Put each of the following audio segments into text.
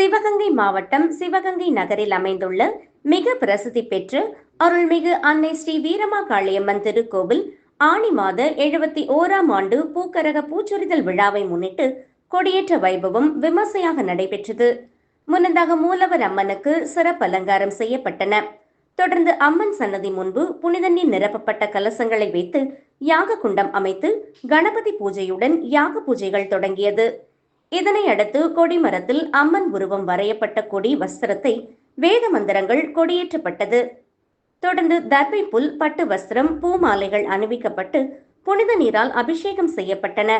சிவகங்கை மாவட்டம் சிவகங்கை நகரில் அமைந்துள்ள மிக பிரசித்தி பெற்ற அருள்மிகு அன்னை ஸ்ரீ வீரமா காளியம்மன் திருக்கோவில் ஆணி மாத எழுபத்தி ஓராம் ஆண்டு பூக்கரக பூச்சொரிதல் விழாவை முன்னிட்டு கொடியேற்ற வைபவம் விமர்சையாக நடைபெற்றது. முன்னதாக மூலவர் அம்மனுக்கு சிறப்பு அலங்காரம் செய்யப்பட்டன. தொடர்ந்து அம்மன் சன்னதி முன்பு புனித நீர் நிரப்பப்பட்ட கலசங்களை வைத்து யாக குண்டம் அமைத்து கணபதி பூஜையுடன் யாக பூஜைகள் தொடங்கியது. இதனை அடுத்து கொடிமரத்தில் அம்மன் உருவம் வரையப்பட்ட கொடி வஸ்திரத்தை வேத மந்திரங்கள் கொடியேற்றப்பட்டது. தொடர்ந்து தர்பை புல் பட்டு வஸ்திரம் பூமாலைகள் அணிவிக்கப்பட்டு புனித நீரால் அபிஷேகம் செய்யப்பட்டன.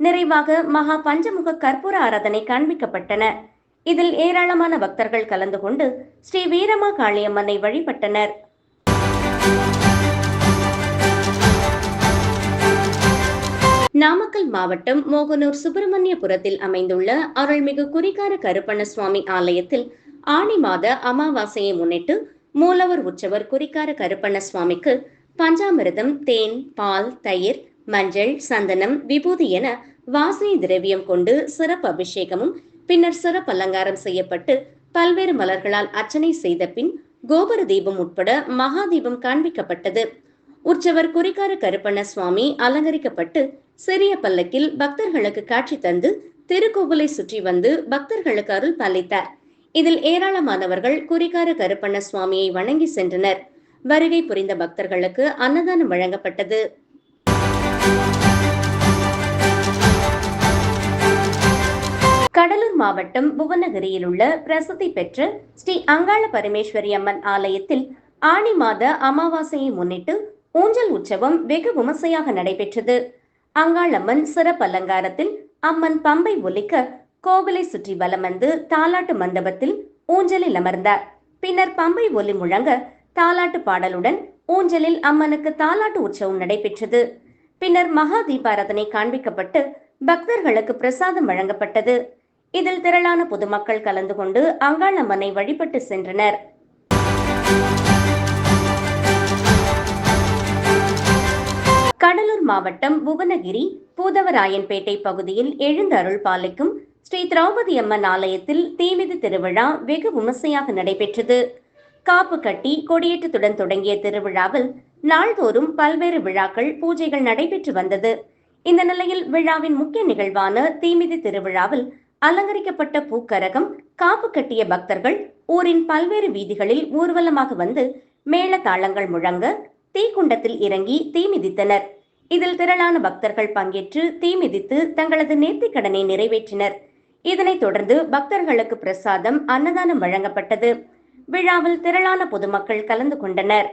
நிறைவாக மகா பஞ்சமுக கற்பூர ஆராதனை காண்பிக்கப்பட்டன. இதில் ஏராளமான பக்தர்கள் கலந்து கொண்டு ஸ்ரீ வீரமா காளியம்மனை வழிபட்டனர். நாமக்கல் மாவட்டம் மோகனூர் சுப்பிரமணியபுரத்தில் அமைந்துள்ள அருள்மிகு குறிகார கருப்பண்ண சுவாமி ஆலயத்தில் ஆணி மாத அமாவாசையை முன்னிட்டு மூலவர் உற்சவர் குறிக்கார கருப்பண்ண சுவாமிக்கு பஞ்சாமிரதம் தேன் பால் தயிர் மஞ்சள் சந்தனம் விபூதி என வாசனை திரவியம் கொண்டு சிறப்பு அபிஷேகமும் பின்னர் சிறப்பு அலங்காரம் செய்யப்பட்டு பல்வேறு மலர்களால் அர்ச்சனை செய்த பின் கோபுர தீபம் உட்பட மகாதீபம் காண்பிக்கப்பட்டது. உற்சவர் குறிக்கார கருப்பண்ண சுவாமி அலங்கரிக்கப்பட்டு சிறிய பல்லக்கில் பக்தர்களுக்கு காட்சி தந்து திருக்கோவிலை சுற்றி வந்து பக்தர்களுக்கு அருள் பாலித்தார். இதில் ஏராளமானவர்கள் குறிக்கார கருப்பண்ண சுவாமியை வணங்கி சென்றனர். வருகை புரிந்த பக்தர்களுக்கு அன்னதானம் வழங்கப்பட்டது. கடலூர் மாவட்டம் புவனகிரியில் உள்ள பிரசித்தி பெற்ற ஸ்ரீ அங்காள பரமேஸ்வரி அம்மன் ஆலயத்தில் ஆணி மாத அமாவாசையை முன்னிட்டு ஊஞ்சல் உற்சவம் வெகு விமர்சையாக நடைபெற்றது. அங்காளம்மன் சிறப்பு அலங்காரத்தில் அம்மன் பம்பை ஒலிக்க கோவிலை சுற்றி வலம் வந்து தாலாட்டு மண்டபத்தில் ஊஞ்சலில் அமர்ந்தார். பின்னர் பம்பை ஒலி முழங்க தாலாட்டு பாடலுடன் ஊஞ்சலில் அம்மனுக்கு தாலாட்டு உற்சவம் நடைபெற்றது. பின்னர் மகா தீபாராதனை காண்பிக்கப்பட்டு பக்தர்களுக்கு பிரசாதம் வழங்கப்பட்டது. இதில் திரளான பொதுமக்கள் கலந்து கொண்டு அங்காளம்மனை வழிபட்டு சென்றனர். கடலூர் மாவட்டம் புவனகிரி பூதவராயன்பேட்டை பகுதியில் எழுந்தருள் பாலிக்கும் ஸ்ரீ திரௌபதி அம்மன் ஆலயத்தில் தீமிதி திருவிழா வெகு விமர்சையாக நடைபெற்றது. காப்பு கட்டி கொடியேற்றத்துடன் தொடங்கிய திருவிழாவில் நாள்தோறும் பல்வேறு விழாக்கள் பூஜைகள் நடைபெற்று வந்தது. இந்த நிலையில் விழாவின் முக்கிய நிகழ்வான தீமிதி திருவிழாவில் அலங்கரிக்கப்பட்ட பூக்கரகம் காப்பு கட்டிய பக்தர்கள் ஊரின் பல்வேறு வீதிகளில் ஊர்வலமாக வந்து மேள தாளங்கள் முழங்க தீக்குண்டத்தில் இறங்கி தீ மிதித்தனர். இதில் திரளான பக்தர்கள் பங்கேற்று தீ மிதித்து தங்களது நேர்த்திக் கடனை நிறைவேற்றினர். இதனைத் தொடர்ந்து பக்தர்களுக்கு பிரசாதம் அன்னதானம் வழங்கப்பட்டது. விழாவில் திரளான பொதுமக்கள் கலந்து கொண்டனர்.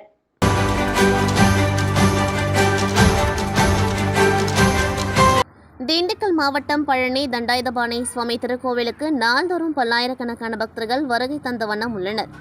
திண்டுக்கல் மாவட்டம் பழனி தண்டாயுதபாணி சுவாமி திருக்கோவிலுக்கு நாள்தோறும் பல்லாயிரக்கணக்கான பக்தர்கள் வருகை தந்த வண்ணம் உள்ளனர்.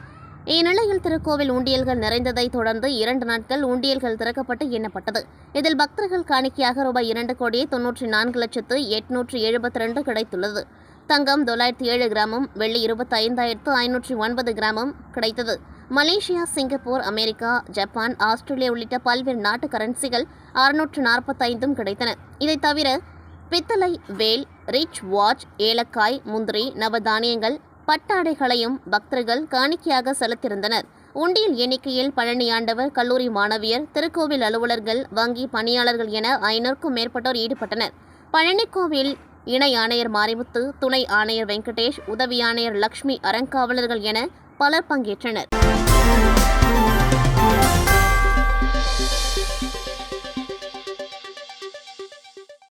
இந்நிலையில் திருக்கோவில் உண்டியல்கள் நிறைந்ததைத் தொடர்ந்து இரண்டு நாட்கள் உண்டியல்கள் திறக்கப்பட்டு எண்ணப்பட்டது. இதில் பக்தர்கள் காணிக்கையாக ரூபாய் இரண்டு கோடியே தொன்னூற்றி நான்கு லட்சத்து எட்நூற்றி எழுபத்தி ரெண்டு கிடைத்துள்ளது. தங்கம் தொள்ளாயிரத்தி ஏழு கிராமும் வெள்ளி இருபத்தி ஐந்தாயிரத்து ஐநூற்றி ஒன்பது கிராமும் கிடைத்தது. Malaysia Singapore America Japan Australia உள்ளிட்ட பல்வேறு நாட்டு கரன்சிகள் அறுநூற்று நாற்பத்தைந்தும் கிடைத்தன. இதைத் தவிர பித்தளை வேல் ரிச் வாட்ச் ஏலக்காய் முந்திரி நவதானியங்கள் பட்டாடைகளையும் பக்தர்கள் காணிக்கையாக செலுத்தியிருந்தனர். உண்டியல் எண்ணிக்கையில் பழனி ஆண்டவர் கல்லூரி மாணவியர் திருக்கோவில் அலுவலர்கள் வங்கி பணியாளர்கள் என ஐநூறுக்கும் மேற்பட்டோர் ஈடுபட்டனர். பழனி கோவில் இணை ஆணையர் மாரிமுத்து துணை ஆணையர் வெங்கடேஷ் உதவி ஆணையர் லக்ஷ்மி அறங்காவலர்கள் என பலர் பங்கேற்றனர்.